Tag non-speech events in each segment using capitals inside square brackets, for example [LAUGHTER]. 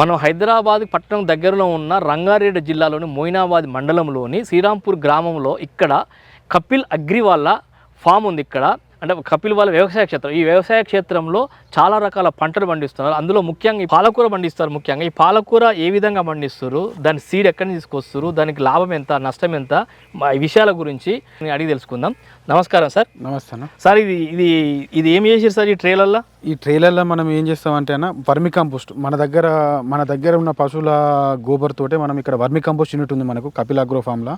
మనం హైదరాబాద్ పట్టణం దగ్గరలో ఉన్న రంగారెడ్డి జిల్లాలోని మొయినాబాద్ మండలంలోని శ్రీరాంపూర్ గ్రామంలో ఇక్కడ కపిల్ అగ్రివాల్ల ఫామ్ ఉంది ఇక్కడ. అంటే కపిల్ వాళ్ళ వ్యవసాయ క్షేత్రం. ఈ వ్యవసాయ క్షేత్రంలో చాలా రకాల పంటలు పండిస్తున్నారు. అందులో ముఖ్యంగా ఈ పాలకూర పండిస్తారు ముఖ్యంగా. ఈ పాలకూర ఏ విధంగా పండిస్తారు? దాని సీడ్ ఎక్కడి నుంచి తీసుకొస్తారు? దానికి లాభం ఎంత? నష్టం ఎంత? ఈ విషయాల గురించి నేను అడిగి తెలుసుకుందాం. నమస్కారం సార్. నమస్తే సార్ ఇది ఇది ఇది ఏం చేసారు సార్ ఈ ట్రేలల్లో ఈ ట్రైలర్లో మనం ఏం చేస్తామంటే అన్న వర్మి కంపోస్ట్. మన దగ్గర మన దగ్గర ఉన్న పశువుల గోబర్ తోటే మనం ఇక్కడ వర్మి కంపోస్ట్ యూనిట్ ఉంది మనకు కపిల్ అగ్రో ఫామ్లో.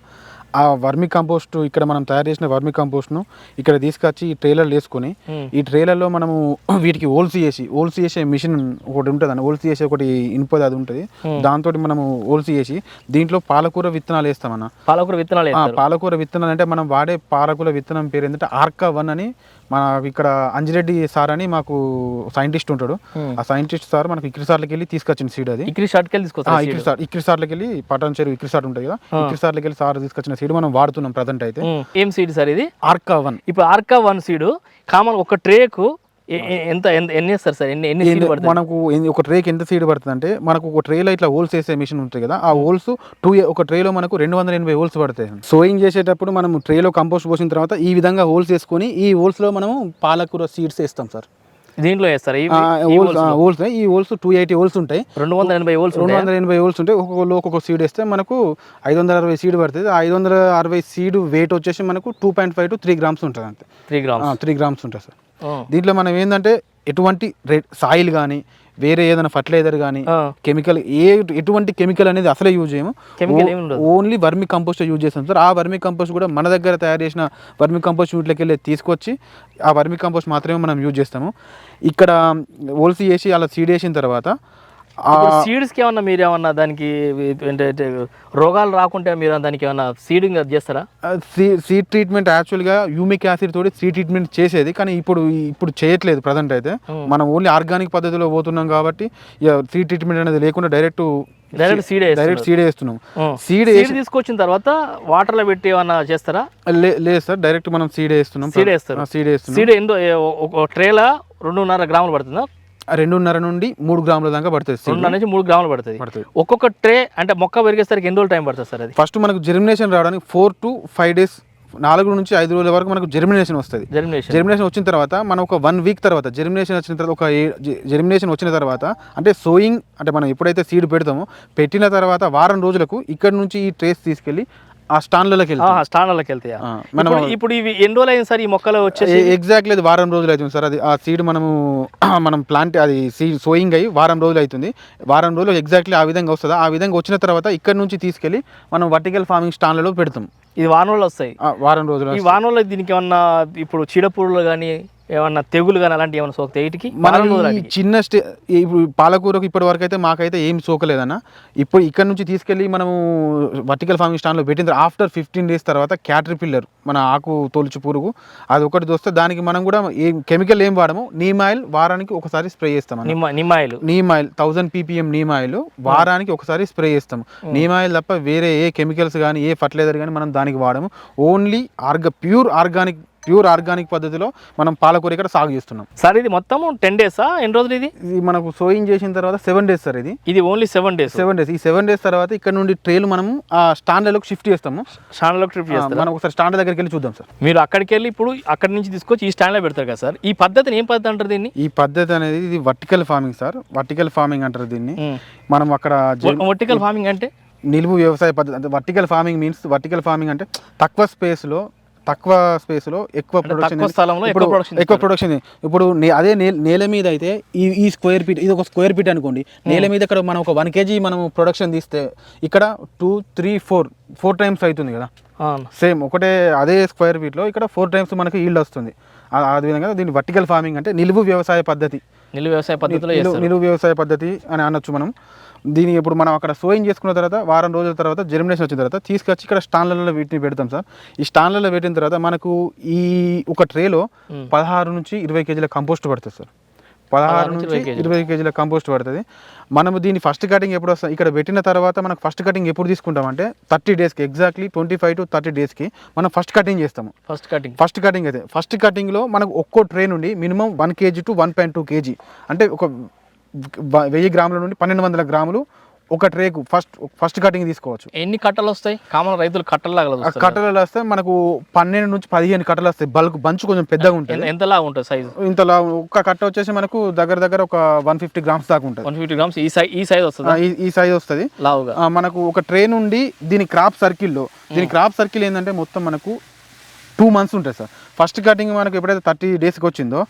ఆ వర్మి కంపోస్ట్ ఇక్కడ మనం తయారు చేసిన వర్మి కంపోస్ట్ను ఇక్కడ తీసుకొచ్చి ఈ ట్రైలర్లు వేసుకొని Hmm. ఈ ట్రైలర్లో మనము [CLEARS THROAT] వీటికి ఓల్స్ చేసి ఓల్స్ చేసే మిషన్ ఒకటి ఉంటుంది అన్న ఓల్స్ చేసే ఒకటి ఇనుపది అది ఉంటుంది. దాంతో మనము ఓల్స్ చేసి దీంట్లో పాలకూర విత్తనాలు వేస్తామన్న పాలకూర విత్తనాలు పాలకూర విత్తనాలు అంటే మనం వాడే పాలకూర విత్తనం పేరు ఏంటంటే ఆర్కా వన్ అని మన ఇక్కడ అంజిరెడ్డి సార్ అని మాకు సైంటిస్ట్ ఉంటాడు. ఆ సైంటిస్ట్ సార్ మనకు ఇక్రి సార్లకి వెళ్ళి తీసుకొచ్చిన సీడ్ అది. ఇక్కడి వెళ్ళి ఇక్రి సార్ ఇక్రి సార్లకి వెళ్ళి పటాన్ చెరువు ఇక్రి సార్ ఉంటుంది కదా. ఇక్రి సార్లకి వెళ్ళి సార్ తీసుకొచ్చిన సీడ్ మనం వాడుతున్నాం ప్రజెంట్ అయితే. ఏం సీడ్ సార్ ఇది? ఆర్కా వన్. ఇప్పుడు ఆర్కా వన్ సీడ్ కామన్ ఒక ట్రేకు ఎంత ఎన్ని వేస్తారు సార్? ఎన్ని ఎన్ని సీడ్ పడుతుంది మనకు ఒక ట్రేకి ఎంత సీడ్ పడుతుంది అంటే మనకు ఒక ట్రేలో ఇట్లా హోల్స్ వేసే మిషన్ ఉంటుంది కదా ఆ హోల్స్ టూ ఒక ట్రేలో మనకు రెండు వందల ఎనభై హోల్స్ పడతాయి. సోయింగ్ చేసేటప్పుడు మనం ట్రేలో కంపోస్ట్ పోసిన తర్వాత ఈ విధంగా హోల్స్ వేసుకొని ఈ హోల్స్లో మనము పాలకూర సీడ్స్ వేస్తాం సార్. దీంట్లో వేస్తారు? హోల్స్ హోల్స్ ఈ హోల్స్ టూ ఎయిటీ హోల్స్ ఉంటాయి. రెండు వందల ఎనభై హోల్స్ రెండు వందల ఎనభై హోల్స్ ఉంటాయి. ఒక్కొక్క ఒక్కొక్క సీడ్ వేస్తే మనకు ఐదు వందల అరవై సీడ్ పడుతుంది. ఆ ఐదు వందల అరవై సీడ్ వెయిట్ వచ్చేసి మనకు two point five to three grams ఉంటుంది అంతే. త్రీ గ్రామ్స్ త్రీ గ్రామ్స్ ఉంటుంది సార్ దీంట్లో మనం ఏంటంటే ఎటువంటి రెడ్ సాయిల్ కానీ వేరే ఏదైనా ఫర్టిలైజర్ కానీ కెమికల్ ఏ ఎటువంటి కెమికల్ అనేది అసలే యూజ్ చేయము. ఓన్లీ వర్మి కంపోస్ట్ యూజ్ చేస్తాం సార్ ఆ వర్మి కంపోస్ట్ కూడా మన దగ్గర తయారు చేసిన వర్మి కంపోస్ట్ యూట్లోకి వెళ్ళి తీసుకొచ్చి ఆ వర్మి కంపోస్ట్ మాత్రమే మనం యూజ్ చేస్తాము ఇక్కడ ఓల్సీ చేసి అలా సీడ్ వేసిన తర్వాత ఆ సీడ్స్కి ఏమన్నా మీరు ఏమన్నా దానికి ఏంటంటే రోగాలు రాకుంటే మీరు దానికి ఏమన్నా సీడింగ్ చేస్తారా? సీడ్ ట్రీట్మెంట్ యాక్చువల్గా యూమిక్ యాసిడ్ తోటి సీడ్ ట్రీట్మెంట్ చేసేది. కానీ ఇప్పుడు ఇప్పుడు చేయట్లేదు ప్రజెంట్ అయితే. మనం ఓన్లీ ఆర్గానిక్ పద్ధతిలో పోతున్నాం కాబట్టి సీడ్ ట్రీట్మెంట్ అనేది లేకుండా direct direct seed direct seed వేస్తున్నాం. సీడ్ సీడ్ తీసుకొచ్చిన తర్వాత వాటర్లో పెట్టి ఏమన్నా చేస్తారా? లేదు సార్ డైరెక్ట్ మనం సీడ్ వేస్తున్నాం. సీడ్ వేస్తారు. సీడ్ వేస్తున్నాం. సీడ్ ఎందో ఒక ట్రేలా రెండున్నర గ్రాములు పడుతుందా? రెండున్నర నుండి మూడు గ్రాముల దాకా పడుతుంది. రెండున్నర నుంచి మూడు గ్రాములు పడుతుంది. పడుతుంది. ఒక్కొక్క ట్రే అంటే మొక్క పెరిగేసరికి ఎన్ని రోజులు టైం పడుతుంది సార్ అది? ఫస్ట్ మనకు జెర్మినేషన్ రావడానికి ఫోర్ టు ఫైవ్ డేస్ నాలుగు నుంచి ఐదు రోజుల వరకు మనకు జెర్మినేషన్ వస్తుంది. జర్మినేషన్ జెర్మినేషన్ వచ్చిన తర్వాత మనం ఒక వన్ వీక్ తర్వాత జెర్మినేషన్ వచ్చిన తర్వాత ఒక జెర్మినేషన్ వచ్చిన తర్వాత అంటే సోయింగ్ అంటే మనం ఎప్పుడైతే సీడ్ పెడతామో పెట్టిన తర్వాత వారం రోజులకు ఇక్కడ నుంచి ఈ ట్రేస్ తీసుకెళ్ళి ఆ వెళ్తాం. స్టాండ్లకి వెళ్తాయా? మనం ఇప్పుడు ఇవి ఎన్ని రోజులు అయింది సార్ ఈ మొక్కలు వచ్చేసి? ఎగ్జాక్ట్లీ అది వారం రోజులు అవుతుంది సార్. అది ఆ సీడ్ మనము [CLEARS THROAT] మనం ప్లాంట్ అది సీడ్ సోయింగ్ అయ్యి వారం రోజులు అవుతుంది. వారం రోజులు ఎగ్జాక్ట్లీ ఆ విధంగా వస్తుంది? ఆ విధంగా వచ్చిన తర్వాత ఇక్కడ నుంచి తీసుకెళ్ళి మనం వర్టికల్ ఫార్మింగ్ స్టాన్లలో పెడతాం. ఇది వానోళ్ళు వస్తాయి. ఆ, వారం రోజులు ఈ వానోళ్ళు దీనికి ఏమన్నా ఇప్పుడు చీడపురుగులు కానీ ఏమన్నా తెగులు కానీ అలాంటివి ఏమైనా సోకుతాయి? వీటికి మనం. చిన్న స్టే ఇప్పుడు పాలకూరకు ఇప్పటి వరకు అయితే మాకైతే ఏం సోకలేదన్న. ఇప్పుడు ఇక్కడ నుంచి తీసుకెళ్ళి మనము వర్టికల్ ఫార్మింగ్ స్టాండ్లో పెట్టిన తర్వాత ఆఫ్టర్ ఫిఫ్టీన్ డేస్ తర్వాత క్యాటర్ పిల్లర్ మన ఆకు తొలుచు పురుగు అది ఒకటి వస్తే దానికి మనం కూడా ఏం కెమికల్ ఏం వాడము. నీమ్ ఆయిల్ వారానికి ఒకసారి స్ప్రే చేస్తాం నిమ్మ నిమ్మాయిలు neem oil thousand PPM neem oil వారానికి ఒకసారి స్ప్రే చేస్తాం. నీమ్ ఆయిల్ తప్ప వేరే ఏ కెమికల్స్ కానీ ఏ ఫర్టిలైజర్ కానీ మనం దానికి వాడము. ఓన్లీ ఆర్గ ప్యూర్ ఆర్గానిక్ ప్యూర్ ఆర్గానిక్ పద్ధతిలో మనం పాలకూర ఇక్కడ సాగు చేస్తున్నాం. సార్ ఇది మొత్తం టెన్ డేసా ఎన్ని రోజులు ఇది? ఇది మనకు సోయింగ్ చేసిన తర్వాత సెవెన్ డేస్ సార్ ఇది. ఇది only seven days. Seven days. ఈ సెవెన్ డేస్ తర్వాత ఇక్కడ నుండి ట్రేలు మనం ఆ స్టాండ్లలోకి షిఫ్ట్ చేస్తాము. స్టాండ్లో ఆ, చేస్తారు? మనం ఒకసారి స్టాండ్ దగ్గరికి వెళ్ళి చూద్దాం సార్. మీరు అక్కడికి వెళ్ళి ఇప్పుడు అక్కడి నుంచి తీసుకొచ్చి ఈ స్టాండ్లో పెడతారు కదా సార్. ఈ పద్ధతిని ఏం పద్ధతి అంటారు దీన్ని? ఈ పద్ధతి అనేది ఇది vertical farming sir. Vertical farming అంటారు దీన్ని. మనం అక్కడ వర్టికల్ ఫార్మింగ్ అంటే? నిలువు వ్యవసాయ పద్ధతి. అంటే vertical farming means vertical farming అంటే తక్కువ స్పేస్లో తక్కువ స్పేస్లో ఎక్కువ ప్రొడక్షన్ స్థలంలో ఇప్పుడు ఎక్కువ ప్రొడక్షన్ ఇప్పుడు అదే నేల మీద అయితే ఈ ఈ స్క్వేర్ ఫీట్ ఇది ఒక స్క్వేర్ ఫీట్ అనుకోండి. నేల మీద ఇక్కడ మనం ఒక వన్ కేజీ మనం ప్రొడక్షన్ తీస్తే ఇక్కడ two three four four times అవుతుంది కదా. సేమ్ ఒకటే అదే స్క్వేర్ ఫీట్లో ఇక్కడ ఫోర్ టైమ్స్ మనకి ఈల్డ్ వస్తుంది. ఆ- ఆ విధంగా దీన్ని వర్టికల్ ఫార్మింగ్ అంటే నిలువు వ్యవసాయ పద్ధతి. నిలువ వ్యవసాయ పద్ధతిలో నిలువు వ్యవసాయ పద్ధతి అని అనొచ్చు మనం. దీని ఇప్పుడు మనం అక్కడ సోయింగ్ చేసుకున్న తర్వాత వారం రోజుల తర్వాత జెర్మినేషన్ వచ్చిన తర్వాత తీసుకొచ్చి ఇక్కడ స్టాన్లలో వీటిని పెడతాం సార్. ఈ స్టాన్లలో పెట్టిన తర్వాత మనకు ఈ ఒక ట్రేలో పదహారు నుంచి ఇరవై కేజీల కంపోస్ట్ పడుతుంది సార్. పదహారు నుంచి ఇరవై కేజీలు. కంపోస్ట్ పడుతుంది. మనము దీన్ని ఫస్ట్ కటింగ్ ఎప్పుడు వస్తాం? ఇక్కడ పెట్టిన తర్వాత మనకు ఫస్ట్ కటింగ్ ఎప్పుడు తీసుకుంటామంటే థర్టీ డేస్కి exactly twenty five to thirty డేస్కి మనం ఫస్ట్ కటింగ్ చేస్తాము. First cutting. ఫస్ట్ కటింగ్ అయితే ఫస్ట్ కటింగ్లో మనకు ఒక్కో ట్రే నుండి minimum one KG to one point two KG. అంటే ఒక వెయ్యి గ్రాముల నుండి పన్నెండు వందల గ్రాములు ఒక ట్రేకు ఫస్ట్ ఫస్ట్ కటింగ్ తీసుకోవచ్చు. ఎన్ని కట్టలు వస్తాయి? కామన్ రైతులు కట్టలు కట్టలు వస్తే మనకు పన్నెండు నుంచి పదిహేను కట్టలు వస్తాయి. బల్క్ బంచ్ కొంచెం పెద్దగా ఉంటుంది. ఎంత- ఎంతలా ఉంటుంది సైజ్? ఇంతలా ఒక్క కట్ట వచ్చేసి మనకు దగ్గర దగ్గర ఒక వన్ ఫిఫ్టీ గ్రామ్స్ దాకా ఉంటుంది. వన్ ఫిఫ్టీ గ్రామ్స్ ఈ సైజ్ ఈ సైజ్ వస్తుందా? ఈ సైజ్ వస్తుంది. లావుగా. మనకు ఒక ట్రే నుండి దీని క్రాప్ సర్కిల్లో దీని క్రాప్ సర్కిల్ ఏంటంటే మొత్తం మనకు టూ మంత్స్ ఉంటుంది సార్. ఫస్ట్ కటింగ్ మనకు ఎప్పుడైతే థర్టీ డేస్కి వచ్చిందో.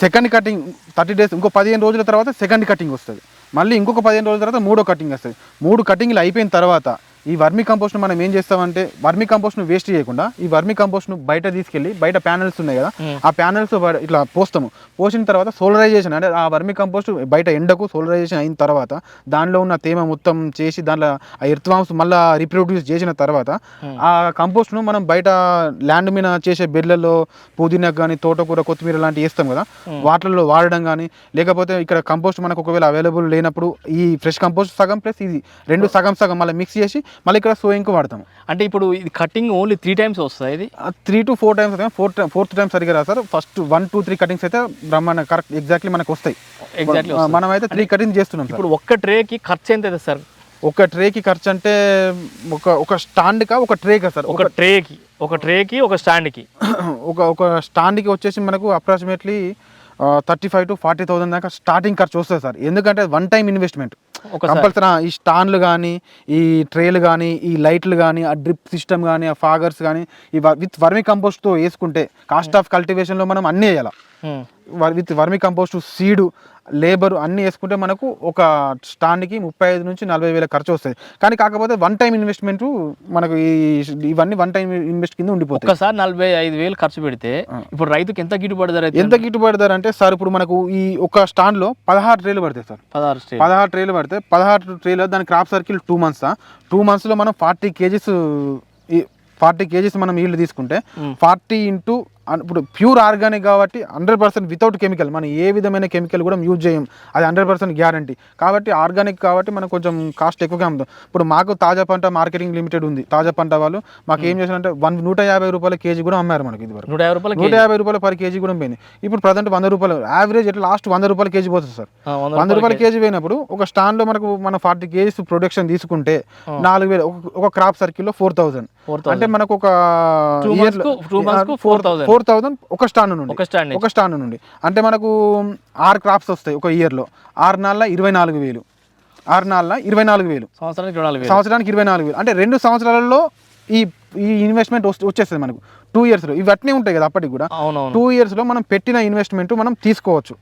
సెకండ్ కటింగ్ థర్టీ డేస్ ఇంకో పదిహేను రోజుల తర్వాత సెకండ్ కటింగ్ వస్తుంది. మళ్ళీ ఇంకొక పదిహేను రోజుల తర్వాత మూడో కటింగ్ వస్తుంది. మూడు కటింగ్లు అయిపోయిన తర్వాత ఈ వర్మి కంపోస్ట్ను మనం ఏం చేస్తామంటే వర్మి కంపోస్ట్ను వేస్ట్ చేయకుండా ఈ వర్మి కంపోస్ట్ను బయట తీసుకెళ్ళి బయట ప్యానల్స్ ఉన్నాయి కదా. ఆ ప్యానల్స్ ఇట్లా పోస్తాము. పోసిన తర్వాత సోలరైజేషన్ అంటే ఆ వర్మి కంపోస్ట్ బయట ఎండకు సోలరైజేషన్ అయిన తర్వాత దానిలో ఉన్న తేమ మొత్తం చేసి దాంట్లో ఆ ఎర్త్వామ్స్ మళ్ళీ రీప్రొడ్యూస్ చేసిన తర్వాత ఆ కంపోస్ట్ను మనం బయట ల్యాండ్ మీద చేసే బెడ్లలో పుదీనా కానీ తోటకూర కొత్తిమీర లాంటివి వేస్తాం కదా వాటిల్లో వాడడం కానీ లేకపోతే ఇక్కడ కంపోస్ట్ మనకు ఒకవేళ అవైలబుల్ లేనప్పుడు ఈ ఫ్రెష్ కంపోస్ట్ సగం ప్లస్ ఇది రెండు సగం సగం మళ్ళీ మిక్స్ చేసి మళ్ళీ ఇక్కడ సోయింగ్కి వాడతాము. అంటే ఇప్పుడు ఇది కటింగ్ ఓన్లీ త్రీ టైమ్స్ వస్తుంది ఇది? Three to four times four fourth time సరిగ్గా రాదు sir. First one two three cuttings అయితే బ్రహ్మాండ కరెక్ట్ ఎగ్జాక్ట్లీ మనకు వస్తాయి. ఎగ్జాక్ట్లీ మనం అయితే త్రీ కటింగ్ చేస్తున్నాం సార్. ఇప్పుడు ఒక్క ట్రేకి ఖర్చు ఎంత అవుతుంది సార్? ఒక ట్రేకి ఖర్చు అంటే ఒక ఒక స్టాండ్కా ఒక ట్రేకా సార్? ఒక ట్రేకి ఒక ట్రేకి ఒక స్టాండ్కి [COUGHS] ఒక ఒక స్టాండ్కి వచ్చేసి మనకు approximately thirty five to forty thousand దాకా స్టార్టింగ్ ఖర్చు వస్తుంది సార్. ఎందుకంటే వన్ టైం ఇన్వెస్ట్మెంట్ కంపల్సరీ ఈ స్టాన్లు కానీ ఈ ట్రేలు కానీ ఈ లైట్లు కానీ ఆ డ్రిప్ సిస్టమ్ కానీ ఆ ఫాగర్స్ కానీ ఈ విత్ వర్మి కంపోస్ట్తో వేసుకుంటే కాస్ట్ ఆఫ్ కల్టివేషన్లో మనం అన్నీ వేయాలి? With vermicompost seed labour అన్నీ వేసుకుంటే మనకు ఒక స్టాండ్కి ముప్పై ఐదు నుంచి నలభై వేల ఖర్చు వస్తుంది కానీ కాకపోతే వన్ టైం ఇన్వెస్ట్మెంట్ మనకు ఈ ఇవన్నీ వన్ టైం ఇన్వెస్ట్ కింద ఉండిపోతాయి. ఒక్కసారి నలభై ఐదు వేలు ఖర్చు పెడితే ఇప్పుడు రైతుకి ఎంత గిట్టుబడి ధర ఎంత గిట్టుబడి ధర అంటే సార్ ఇప్పుడు మనకు ఈ ఒక స్టాండ్లో పదహారు ట్రేలు పడతాయి సార్. పదహారు పదహారు ట్రేలు పడితే పదహారు ట్రేలు దాని crop circle two months two మంత్స్లో మనం ఫార్టీ కేజీస్ ఫార్టీ కేజీస్ మనం ఈల్డ్ తీసుకుంటే. ఫార్టీ ఇంటూ ఇప్పుడు ప్యూర్ ఆర్గానిక్ కాబట్టి హండ్రెడ్ పర్సెంట్ వితౌట్ కెమికల్. మనం ఏ విధమైన కెమికల్ కూడా యూజ్ చేయం. అది హండ్రెడ్ పర్సెంట్ గ్యారంటీ. కాబట్టి ఆర్గానిక్ కాబట్టి మనకు కొంచెం కాస్ట్ ఎక్కువగా అమ్ముతాం ఇప్పుడు మాకు తాజా పంట మార్కెటింగ్ లిమిటెడ్ ఉంది. తాజా పంట వాళ్ళు మాకు ఏం చేశారంటే వన్ నూట యాభై రూపాయల కేజీ కూడా అమ్మారు మనకి ఇది వరకు. నూట యాభై రూపాయలు పర్ కేజీ కూడా పోయింది. ఇప్పుడు ప్రజెంట్ వంద రూపాయలు యావరేజ్ ఎట్లా లాస్ట్ వంద రూపాయల కేజీ పోతుంది సార్. వంద రూపాయల కేజీ పోయినప్పుడు ఒక స్టాండ్లో మనకు మన ఫార్టీ కేజీస్ ప్రొడక్షన్ తీసుకుంటే నాలుగు వేలు ఒక- క్రాప్ సర్కిల్లో ఫోర్ థౌసండ్ అంటే మనకు ఒక 4,000. ఫోర్ థౌసండ్ ఒక స్టాండ్ నుండి. ఒక స్టాండ్ ఒక స్టాండ్ నుండి. అంటే మనకు ఆరు క్రాప్స్ వస్తాయి ఒక ఇయర్లో ఆరు నాలుగు ఇరవై నాలుగు వేలు. ఆరు నాలుగు ఇరవై నాలుగు వేలు. సంవత్సరానికి రెండు నాలుగు సంవత్సరానికి ఇరవై నాలుగు వేలు. అంటే రెండు సంవత్సరాలలో ఈ ఈ ఇన్వెస్ట్మెంట్ వచ్చేస్తుంది మనకు. టూ ఇయర్స్లో ఇవి అట్నే ఉంటాయి కదా అప్పటికి కూడా. టూ ఇయర్స్లో మనం పెట్టిన ఇన్వెస్ట్మెంట్ మనం తీసుకోవచ్చు.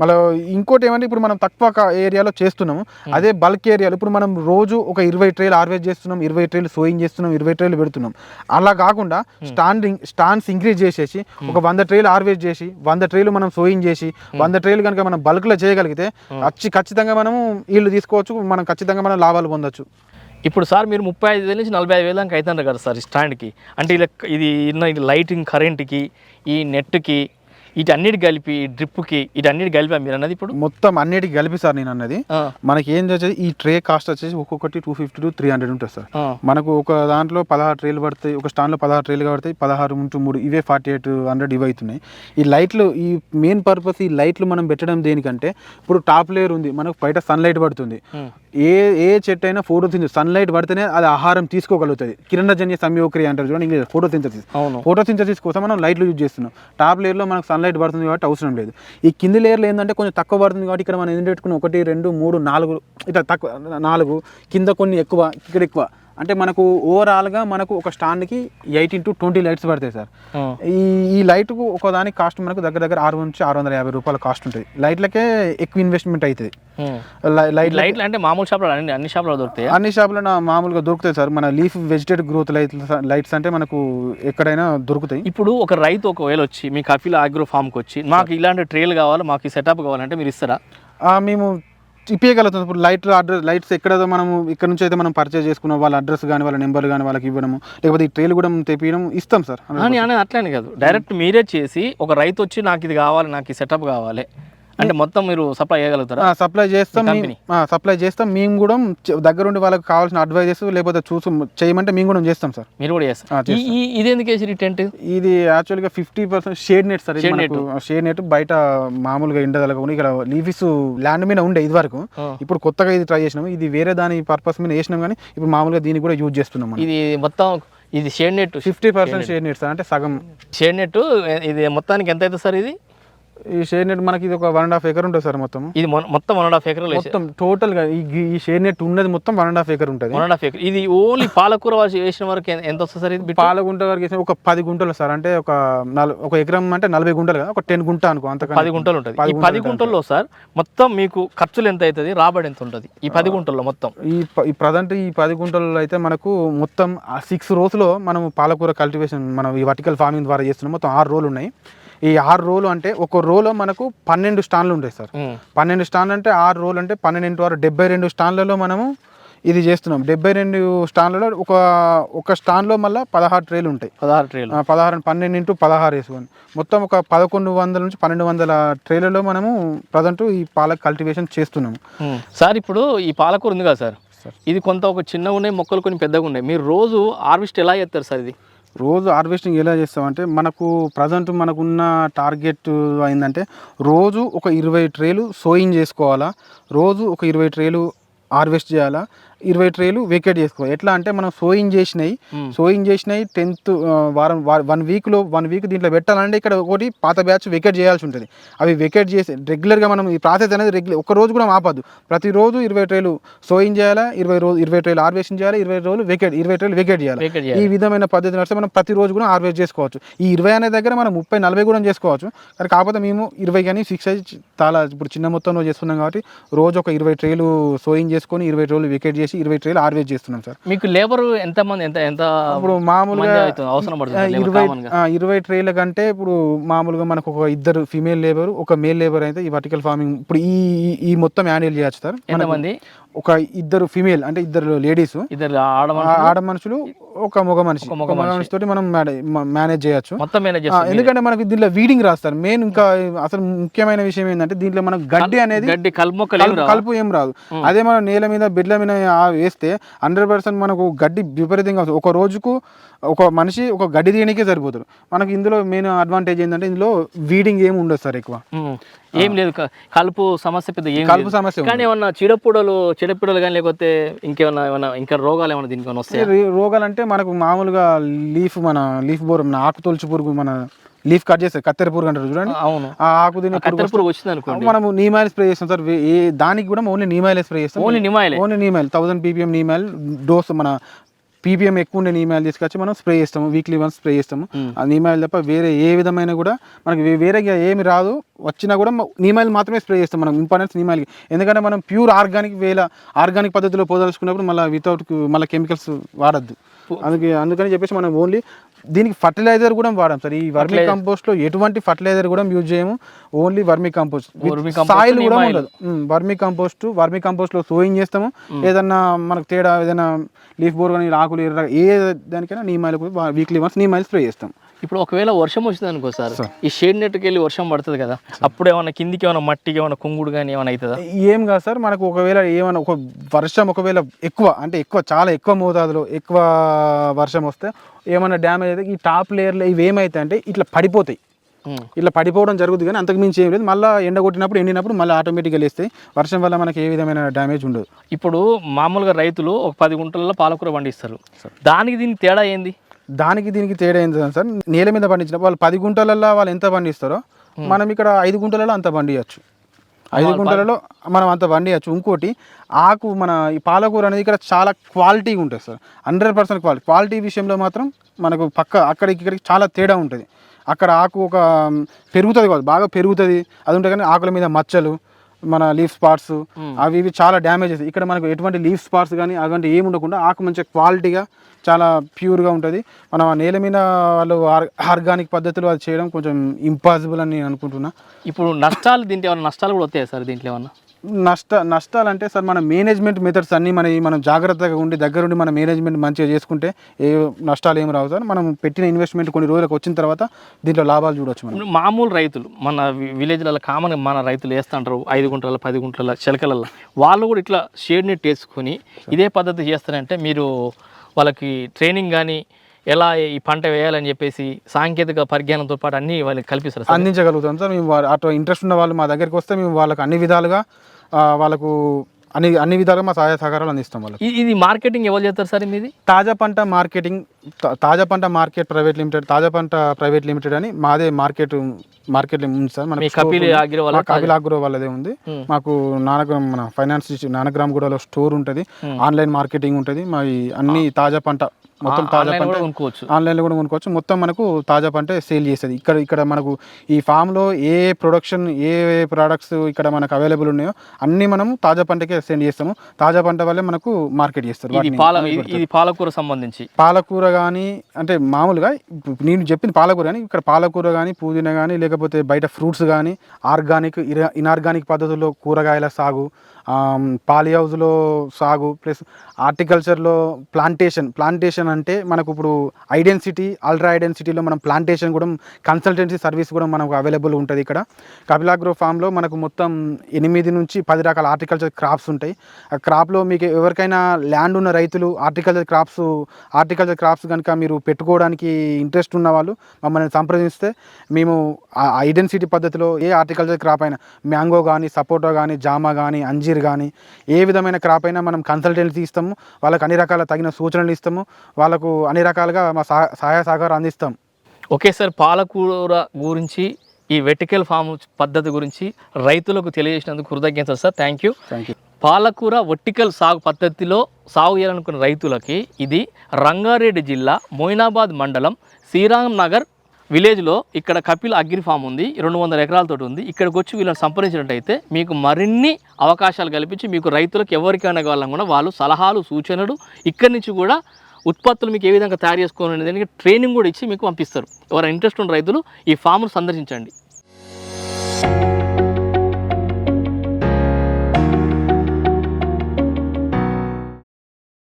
మళ్ళీ ఇంకోటి ఏమంటే ఇప్పుడు మనం తక్కువ ఏరియాలో చేస్తున్నాము. అదే బల్క్ ఏరియాలో ఇప్పుడు మనం రోజు ఒక ఇరవై ట్రేలు హార్వెస్ట్ చేస్తున్నాం ఇరవై ట్రేలు సోయింగ్ చేస్తున్నాం ఇరవై ట్రేలు పెడుతున్నాం. అలా కాకుండా స్టాండ్ స్టాండ్స్ ఇంక్రీజ్ చేసేసి ఒక వంద ట్రేలు హార్వెస్ట్ చేసి వంద ట్రేలు మనం సోయింగ్ చేసి వంద ట్రేలు కనుక మనం బల్క్లో చేయగలిగితే అచ్చి ఖచ్చితంగా మనము వీళ్ళు తీసుకోవచ్చు మనం ఖచ్చితంగా మనం లాభాలు పొందొచ్చు. ఇప్పుడు సార్ మీరు ముప్పై ఐదు వేల నుంచి నలభై ఐదు వేల దాకా అవుతున్నారు కదా సార్ ఈ స్టాండ్కి. అంటే ఇలా ఇది ఇన్న ఇది లైటింగ్ కరెంట్కి ఈ నెట్కి వీటన్నిటి కలిపి డ్రిప్కి వీటన్నిటి కలిపా మీరు అన్నది ఇప్పుడు? మొత్తం అన్నిటికి కలిపి సార్ నేను అన్నది. మనకి ఏం చేసేది? ఈ ట్రే కాస్ట్ వచ్చేసి ఒక్కొక్కటి two fifty to three hundred ఉంటుంది సార్. మనకు ఒక దాంట్లో పదహారు ట్రేలు పడతాయి ఒక స్టాండ్లో పదహారు ట్రేలు పడతాయి పదహారు ఇంటూ మూడు ఇవే ఫార్టీ ఎయిట్ హండ్రెడ్ ఇవి అవుతున్నాయి. ఈ లైట్లు ఈ మెయిన్ పర్పస్ ఈ లైట్లు మనం పెట్టడం దేనికంటే ఇప్పుడు టాప్ లేయర్ ఉంది మనకు బయట సన్లైట్ పడుతుంది. ఏ ఏ చెట్టు అయినా ఫోటోసింథసిస్ సన్లైట్ పడితేనే అది ఆహారం తీసుకోగలుగుతుంది. కిరణజన్య సంయోక్రియ అంటారు చూడండి ఇంగ్లీష్ ఫోటోసింథసిస్ అవును. ఫోటోసింథసిస్ కోసం మనం లైట్లు యూజ్ చేస్తున్నాం. టాప్ లేయర్లో మనకు సన్లైట్ పడుతుంది కాబట్టి అవసరం లేదు. ఈ కింది లేయర్లో ఏంటంటే కొంచెం తక్కువ పడుతుంది కాబట్టి ఇక్కడ మనం ఎందుకు పెట్టుకుని ఒకటి రెండు మూడు నాలుగు ఇట్లా తక్కువ నాలుగు కింద కొన్ని ఎక్కువ ఇక్కడ ఎక్కువ. అంటే మనకు ఓవరాల్గా మనకు ఒక స్టాండ్కి ఎయిటీన్ టు ట్వంటీ లైట్స్ పడతాయి సార్. ఈ ఈ లైట్కు ఒకదానికి కాస్ట్ మనకు దగ్గర దగ్గర ఆరు నుంచి ఆరు వందల యాభై రూపాయల కాస్ట్ ఉంటుంది. లైట్లకే ఎక్కువ ఇన్వెస్ట్మెంట్ అవుతుంది. లైట్ లైట్లు అంటే మామూలు షాప్లో అన్ని అన్ని షాప్లో దొరుకుతాయి? అన్ని షాపులో మామూలుగా దొరుకుతాయి సార్. మన leaf vegetative growth light lights అంటే మనకు ఎక్కడైనా దొరుకుతాయి. ఇప్పుడు ఒక రైతు ఒకవేళ వచ్చి మీ కపిల ఆగ్రో ఫామ్కి వచ్చి మాకు ఇలాంటి ట్రేలు కావాలి మాకు సెటప్ కావాలంటే మీరు ఇస్తారా? మేము ఇప్పగలుగుతుంది ఇప్పుడు లైట్ అడ్రస్ లైట్స్ ఎక్కడ మనము ఇక్కడ నుంచి అయితే మనం పర్చేజ్ చేసుకున్న వాళ్ళ అడ్రస్ కానీ వాళ్ళ నెంబర్ కానీ వాళ్ళకి ఇవ్వడము లేకపోతే ఈ ట్రేలు కూడా తెప్పించడం ఇస్తాం సార్. అట్లానే అట్లనే కాదు. డైరెక్ట్ మీరే చేసి ఒక రైతు వచ్చి నాకు ఇది కావాలి నాకు ఈ సెటప్ కావాలి. అంటే మొత్తం మీరు సప్లై చేయగలుగుతారా? సప్లై చేస్తాం సప్లై చేస్తాం. మేము కూడా దగ్గరుండి వాళ్ళకి కావాల్సిన అడ్వైజెస్ లేకపోతే చూసి చేయమంటే మేము కూడా చేస్తాం సార్. మీరు కూడా చేస్తారు. ఈ ఇది ఎందుకు వేసి టెంట్ ఇది యాక్చువల్గా fifty percent shade net sir. Shade net బయట మామూలుగా ఎండదలకుండా ఇక్కడ లీఫీస్ ల్యాండ్ మీద ఉండే ఇది వరకు. ఇప్పుడు కొత్తగా ఇది ట్రై చేసినాం ఇది వేరే దాని పర్పస్ మీద వేసినాం కానీ ఇప్పుడు మామూలుగా దీన్ని కూడా యూజ్ చేస్తున్నాం ఇది మొత్తం ఇది shade net fifty percent shade net sir. అంటే సగం. షేడ్ నెట్ ఇది మొత్తానికి ఎంత అవుతుంది సార్ ఇది? ఈ షేడ్ నెట్ మనకి ఇది ఒక వన్ అండ్ హాఫ్ ఎకర్ ఉంటుంది సార్ మొత్తం. ఇది మొత్తం వన్ అండ్ హాఫ్ ఎకర్ మొత్తం టోటల్గా ఈ షేడ్ నెట్ ఉన్నది మొత్తం వన్ అండ్ హాఫ్ ఎకర్ ఉంటుంది. వన్ అండ్ హాఫ్ ఎకర్ ఇది ఓన్లీ పాలకూర వాసి వేసిన వరకు ఎంత వస్తుంది సార్ ఇది పాలగుంట వరకు వేసిన ఒక పది గుంటలు సార్. అంటే ఒక ఒక ఎకరం అంటే నలభై గుంటలు కదా ఒక టెన్ గుంట అనుకో అంతకన్నా. పది గుంటలు ఉంటుంది. పది ఈ పది గుంటల్లో సార్ మొత్తం మీకు ఖర్చులు ఎంత అవుతుంది రాబడి ఎంత ఉంటుంది? ఈ పది గుంటల్లో మొత్తం. ఈ ప్రజెంట్ ఈ పది గుంటలలో అయితే మనకు మొత్తం సిక్స్ రోజులో మనం పాలకూర కల్టివేషన్ మనం ఈ వర్టికల్ ఫార్మింగ్ ద్వారా చేస్తున్నాం. మొత్తం ఆరు రోజులు ఉన్నాయి. ఈ ఆరు రోజులు అంటే ఒక రోలో మనకు పన్నెండు స్టాన్లు ఉంటాయి సార్. పన్నెండు స్టాన్లు అంటే ఆరు రోజులు అంటే పన్నెండు ఇంటూ ఆరు డెబ్బై రెండు స్టాన్లలో మనము ఇది చేస్తున్నాం. డెబ్బై రెండు స్టాన్లలో ఒక ఒక స్టాన్లో మళ్ళీ పదహారు ట్రేలు ఉంటాయి. పదహారు ట్రేలు. పదహారు పన్నెండు ఇంటూ పదహారు వేసుకొని మొత్తం ఒక పదకొండు వందల నుంచి పన్నెండు వందల ట్రేలలో మనము ప్రజెంట్ ఈ పాలక్ కల్టివేషన్ చేస్తున్నాము. సార్ ఇప్పుడు ఈ పాలకూర ఉంది కదా సార్. ఇది కొంత ఒక చిన్నగా ఉన్నాయి మొక్కలు కొన్ని పెద్దగా ఉన్నాయి మీరు రోజు హార్వెస్ట్ ఎలా చేస్తారు సార్ ఇది? రోజు హార్వెస్టింగ్ ఎలా చేస్తామంటే మనకు ప్రజెంట్ మనకున్న టార్గెట్ అయిందంటే రోజు ఒక ఇరవై ట్రేలు సోయింగ్ చేసుకోవాలా రోజు ఒక ఇరవై ట్రేలు హార్వెస్ట్ చేయాలా ఇరవై ట్రేలు వేకెట్ చేసుకోవాలి ఎట్లా అంటే మనం సోయింగ్ చేసినాయి. సోయింగ్ చేసినాయి టెన్త్ వారం వన్ వీక్లో వన్ వీక్ దీంట్లో పెట్టాలంటే ఇక్కడ ఒకటి పాత బ్యాచ్ వెకెట్ చేయాల్సి ఉంటుంది. అవి వెకెట్ చేసి రెగ్యులర్గా మనం ఈ ప్రాసెస్ అనేది రెగ్యులర్ ఒక రోజు కూడా ఆపద్దు. ప్రతిరోజు ఇరవై ట్రేలు సోయింగ్ చేయాలా ఇరవై రోజు ఇరవై ట్రేలు హార్వెస్టింగ్ చేయాలి ఇరవై రోజులు వెకెట్ ఇరవై ట్రేలు వెకెట్ చేయాలి. ఈ. విధమైన పద్ధతి నడిస్తే మనం ప్రతిరోజు కూడా హార్వెస్ట్ చేసుకోవచ్చు. ఈ ఇరవై అనే దగ్గర మనం ముప్పై నలభై కూడా చేసుకోవచ్చు. కానీ కాకపోతే మేము ఇరవై కానీ ఫిక్స్ అయ్యి చాలా ఇప్పుడు చిన్న మొత్తంలో చేస్తున్నాం కాబట్టి రోజు ఒక ఇరవై ట్రేలు సోయింగ్ చేసుకొని ఇరవై ట్రేలు వికెట్ చేసి ఇరవై ట్రేలు హార్వెస్ట్ చేస్తున్నాం సార్. మీకు లేబర్ ఎంత మంది ఎంత ఎంత ఇప్పుడు మామూలుగా? అవసరం పడుతుంది ఇరవై ఇరవై ట్రేల కంటే ఇప్పుడు మామూలుగా మనకు ఒక ఇద్దరు ఫీమేల్ లేబర్ ఒక మేల్ లేబర్ అయితే ఈ వర్టికల్ ఫార్మింగ్ ఇప్పుడు ఈ ఈ- మొత్తం హ్యాండిల్ చేయొచ్చు సార్. ఎంతమంది ఒక ఇద్దరు ఫీమేల్ అంటే ఇద్దరు లేడీస్ ఇద్దరు ఆడ మనుషులు? ఒక మగ మనిషి. ఒక మగ మనిషి. తోటి మనం మేనేజ్ చేయొచ్చు. మొత్తం మేనేజ్ ఎందుకంటే మనకి దీంట్లో వీడింగ్ రాస్తారు. మెయిన్ ఇంకా అసలు ముఖ్యమైన విషయం ఏంటంటే దీంట్లో మనకు గడ్డి అనేది గడ్డి కలుపు ఏం కలుపు- రాదు. అదే మనం నేల మీద బిడ్ల మీద ఆ వేస్తే హండ్రెడ్ పర్సెంట్ మనకు గడ్డి విపరీతంగా వస్తుంది. ఒక రోజుకు ఒక మనిషి ఒక గడ్డి తీయడానికే సరిపోతారు. మనకి ఇందులో మెయిన్ అడ్వాంటేజ్ ఏంటంటే ఇందులో వీడింగ్ ఏమి ఉండదు సార్ ఎక్కువ. ఏం లేదు. కలుపు సమస్య పెద్ద కలుపు. సమస్య కానీ ఏమన్నా చీడపూడలు చీడపూడలు కానీ లేకపోతే ఇంకేమన్నా ఏమన్నా ఇంకా రోగాలు ఏమన్నా దీనికి వస్తాయా? రోగాలు అంటే మనకు మామూలుగా లీఫ్ మన లీఫ్ బోర్ మన ఆకు తొలుచు పురుగు మన లీఫ్ కట్ చేస్తే కత్తెర పురుగు అంటారు చూడండి. అవును. ఆ ఆకు తినే పురుగు వచ్చింది అనుకోండి. మనము నీమాయిల్ స్ప్రే చేస్తాం సార్ ఏ దానికి కూడా ఓన్లీ నీమాయిల్ స్ప్రే చేస్తాం. Only నిమాయిలే? Only neem oil thousand PPM neem oil dose మన పీపీఎం ఎక్కువ ఉండే నీమాయిల్ తీసుకొచ్చి మనం స్ప్రే చేస్తాము. వీక్లీ వన్స్ స్ప్రే చేస్తాము. Hmm. ఆ నీమాయిల్ తప్ప వేరే ఏ విధమైన కూడా మనకి వే- వేరేగా ఏమి రాదు. వచ్చినా కూడా నీమాయిల్ మాత్రమే స్ప్రే చేస్తాం మనం. ఇంపార్టెన్స్ నీమాయిల్కి. ఎందుకంటే మనం ప్యూర్ ఆర్గానిక్ వేల ఆర్గానిక్ పద్ధతిలో పోదలుచుకున్నప్పుడు మళ్ళీ వితౌట్ మళ్ళీ కెమికల్స్ వాడద్దు. అందుకే అందుకని చెప్పేసి మనం ఓన్లీ దీనికి ఫర్టిలైజర్ కూడా వాడాం సార్. ఈ వర్మీ కంపోస్ట్లో ఎటువంటి ఫర్టిలైజర్ కూడా యూజ్ చేయము. Only vermi compost. సాయిల్ కూడా. ఉండదు. వర్మీ కంపోస్ట్ వర్మీ కంపోస్ట్లో సోయింగ్ చేస్తాము. ఏదన్నా మనకు తేడా ఏదైనా లీఫ్ బోర్ కానీ ఆకులు ఏ దానికైనా neem oil weekly once neem oil spray చేస్తాం. ఇప్పుడు ఒకవేళ వర్షం వచ్చింది అనుకో సార్. ఈ షేడ్ నెట్కి వెళ్ళి వర్షం పడుతుంది కదా అప్పుడు ఏమన్నా కిందికి ఏమైనా మట్టికి ఏమైనా కుంగుడు కానీ ఏమైనా అవుతుందా? ఏం కాదు సార్ మనకు ఒకవేళ ఏమైనా ఒక వర్షం ఒకవేళ ఎక్కువ అంటే ఎక్కువ చాలా ఎక్కువ మోతాదులో ఎక్కువ వర్షం వస్తే ఏమైనా డ్యామేజ్ అయితే ఈ టాప్ లేయర్లో ఇవి ఏమైతాయి అంటే ఇట్లా పడిపోతాయి. ఇట్లా పడిపోవడం జరుగుతుంది కానీ అంతకు మించి ఏం లేదు. మళ్ళీ ఎండ కొట్టినప్పుడు ఎండినప్పుడు మళ్ళీ ఆటోమేటిక్గా లేస్తాయి వర్షం వల్ల మనకి ఏ విధమైన డ్యామేజ్ ఉండదు. ఇప్పుడు మామూలుగా రైతులు ఒక పది గుంటలలో పాలకూర పండిస్తారు. దానికి దీనికి తేడా ఏంది? దానికి దీనికి తేడా ఏంటి సార్? నేల మీద పండించిన వాళ్ళు పది గుంటలలో వాళ్ళు ఎంత పండిస్తారో మనం ఇక్కడ ఐదు గుంటలలో అంత పండియచ్చు. ఐదు గుంటలలో మనం అంత పండియచ్చు. ఇంకోటి ఆకు మన ఈ పాలకూర అనేది ఇక్కడ చాలా క్వాలిటీగా ఉంటుంది sir. Hundred percent quality. Quality విషయంలో మాత్రం మనకు పక్క అక్కడికి ఇక్కడికి చాలా తేడా ఉంటుంది. అక్కడ ఆకు ఒక పెరుగుతుంది కాదు బాగా పెరుగుతుంది. అది ఉంటుంది కానీ ఆకుల మీద మచ్చలు మన లీఫ్ స్పాట్స్ అవి ఇవి చాలా డ్యామేజ్ అవుతాయి ఇక్కడ మనకు ఎటువంటి లీఫ్ స్పాట్స్ కానీ అటువంటి ఏమి ఉండకుండా ఆకు మంచిగా క్వాలిటీగా చాలా ప్యూర్గా ఉంటుంది. మనం ఆ నేల మీద వాళ్ళు ఆర్ ఆర్గానిక్ పద్ధతిలో అది చేయడం కొంచెం ఇంపాసిబుల్ అని నేను అనుకుంటున్నా. ఇప్పుడు నష్టాలు దీంట్లో ఏమైనా నష్టాలు కూడా వస్తాయా సార్ దీంట్లో ఏమన్నా? నష్ట నష్టాలు అంటే సార్ మన మేనేజ్మెంట్ మెథడ్స్ అన్నీ మన మనం జాగ్రత్తగా ఉండి దగ్గరుండి మన మేనేజ్మెంట్ మంచిగా చేసుకుంటే ఏ నష్టాలు ఏమి రావు సార్. మనం పెట్టిన ఇన్వెస్ట్మెంట్ కొన్ని రోజులకు వచ్చిన తర్వాత దీంట్లో లాభాలు చూడొచ్చు మనం. మామూలు రైతులు మన విలేజ్లలో కామన్ మన రైతులు వేస్తుంటారు ఐదు గుంటల పది గుంటల చిలకలలో వాళ్ళు కూడా ఇట్లా షేడ్ నెట్ వేసుకొని ఇదే పద్ధతి చేస్తారంటే మీరు వాళ్ళకి ట్రైనింగ్ కానీ ఎలా ఈ పంట వేయాలని చెప్పేసి సాంకేతిక పరిజ్ఞానంతో పాటు అన్నీ వాళ్ళకి కల్పిస్తారు అందించగలుగుతాం సార్. మేము అటు ఇంట్రెస్ట్ ఉన్న వాళ్ళు మా దగ్గరికి వస్తే మేము వాళ్ళకి అన్ని విధాలుగా వాళ్ళకు అన్ని అన్ని విధాలుగా మా సహాయ సహకారాలు అందిస్తాం వాళ్ళకి. ఇది మార్కెటింగ్ ఎవరు చేస్తారు సార్ మీది? తాజా పంట మార్కెటింగ్ తాజా పంట మార్కెట్ ప్రైవేట్ లిమిటెడ్ తాజా పంట ప్రైవేట్ లిమిటెడ్ అని మాదే మార్కెట్ మార్కెట్ ఉంది సార్. మీ కపిల్ కపిల్ ఆగ్రో వాళ్ళదే ఉంది. మాకు నానగ్రామ్ మన ఫైనాన్స్ నానగ్రామ్ గూడలో స్టోర్ ఉంటుంది. ఆన్లైన్ మార్కెటింగ్ ఉంటుంది. మరి అన్ని తాజా పంట మొత్తం తాజా పంట కొనుక్కోవచ్చు. ఆన్లైన్లో కూడా కొనుక్కోవచ్చు. మొత్తం మనకు తాజా పంట సేల్ చేస్తుంది ఇక్కడ ఇక్కడ మనకు ఈ ఫామ్లో ఏ ప్రొడక్షన్ ఏ ప్రోడక్ట్స్ ఇక్కడ మనకు అవైలబుల్ ఉన్నాయో అన్నీ మనము తాజా పంటకే సెండ్ చేస్తాము. తాజా పంట వల్లే మనకు మార్కెట్ చేస్తారు. ఇది పాలకూర సంబంధించి. పాలకూర కానీ అంటే మామూలుగా నేను చెప్పింది పాలకూర కానీ ఇక్కడ పాలకూర కానీ పుదీనా కానీ లేకపోతే బయట ఫ్రూట్స్ కానీ ఆర్గానిక్ ఇర- ఇనార్గానిక్ పద్ధతుల్లో కూరగాయల సాగు పాలీ హౌస్లో సాగు ప్లస్ హార్టికల్చర్లో ప్లాంటేషన్. ప్లాంటేషన్ అంటే మనకు ఇప్పుడు ఐడెన్సిటీ అల్ట్రా ఐడెన్సిటీలో మనం ప్లాంటేషన్ కూడా కన్సల్టెన్సీ సర్వీస్ కూడా మనకు అవైలబుల్ ఉంటుంది ఇక్కడ. కపిలాగ్రో ఫామ్లో మనకు మొత్తం ఎనిమిది నుంచి పది రకాల హార్టికల్చర్ క్రాప్స్ ఉంటాయి. ఆ క్రాప్లో మీకు ఎవరికైనా ల్యాండ్ ఉన్న రైతులు హార్టికల్చర్ క్రాప్స్ హార్టికల్చర్ క్రాప్స్ కనుక మీరు పెట్టుకోవడానికి ఇంట్రెస్ట్ ఉన్న వాళ్ళు మమ్మల్ని సంప్రదిస్తే మేము ఆ ఐడెన్సిటీ పద్ధతిలో ఏ హార్టికల్చర్ క్రాప్ అయినా మ్యాంగో కానీ సపోటా కానీ జామా కానీ అంజీ అంజీర్ కానీ ఏ విధమైన క్రాప్ అయినా మనం కన్సల్టెన్సీ ఇస్తాము. వాళ్ళకి అన్ని రకాల తగిన సూచనలు ఇస్తాము. వాళ్ళకు అన్ని రకాలుగా మా సహా- సహాయ సహకారం అందిస్తాం. ఓకే సార్ పాలకూర గురించి ఈ వెటికల్ ఫామ్ పద్ధతి గురించి రైతులకు తెలియజేసినందుకు కృతజ్ఞతలు sir. Thank you thank you పాలకూర వర్టికల్ సాగు పద్ధతిలో సాగు చేయాలనుకున్న రైతులకి ఇది రంగారెడ్డి జిల్లా మొయినాబాద్ మండలం శ్రీరామ్ నగర్ విలేజ్లో ఇక్కడ కపిల్ అగ్రి ఫామ్ ఉంది రెండు వందల ఎకరాలతో ఉంది. ఇక్కడికి వచ్చి వీళ్ళని సంప్రదించినట్టయితే మీకు మరిన్ని అవకాశాలు కల్పించి మీకు రైతులకు ఎవరికైనా కావాలన్నా కూడా వాళ్ళు సలహాలు సూచనలు ఇక్కడి నుంచి కూడా ఉత్పత్తులు మీకు ఏ విధంగా తయారు చేసుకోవాలనే దానికి ట్రైనింగ్ కూడా ఇచ్చి మీకు పంపిస్తారు. ఎవరైనా ఇంట్రెస్ట్ ఉన్న రైతులు ఈ ఫామ్ను సందర్శించండి.